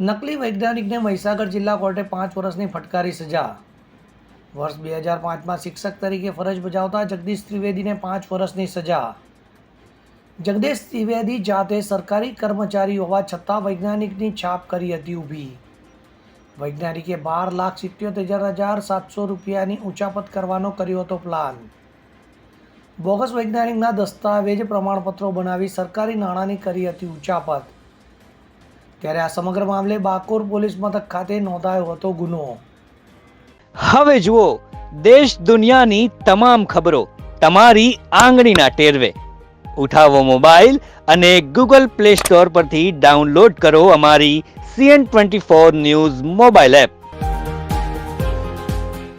નકલી વૈજ્ઞાનિકને મહીસાગર જિલ્લા કોર્ટે પાંચ વર્ષની ફટકારી સજા. વર્ષ બે હજાર પાંચમાં શિક્ષક તરીકે ફરજ બજાવતા જગદીશ ત્રિવેદીને પાંચ વર્ષની સજા. જગદીશ ત્રિવેદી જાતે સરકારી કર્મચારી હોવા છતાં વૈજ્ઞાનિકની છાપ કરી હતી ઊભી. વૈજ્ઞાનિકે બાર લાખ સિત્યોતેર હજાર સાતસો રૂપિયાની ઊંચાપત કરવાનો કર્યો હતો પ્લાન. બોગસ વૈજ્ઞાનિકના દસ્તાવેજ પ્રમાણપત્રો બનાવી સરકારી નાણાંની કરી હતી ઉચાપત. ત્યારે આ સમગ્ર મામલે બાકોર પોલીસ મથક ખાતે નોંધાયો હતો ગુનો. હવે જુઓ, દેશ દુનિયાની તમામ ખબરો, તમારી આંગળીના ટેરવે. ઉઠાવો મોબાઈલ અને ગૂગલ પ્લે સ્ટોર પરથી ડાઉનલોડ કરો અમારી CN twenty four news mobile app.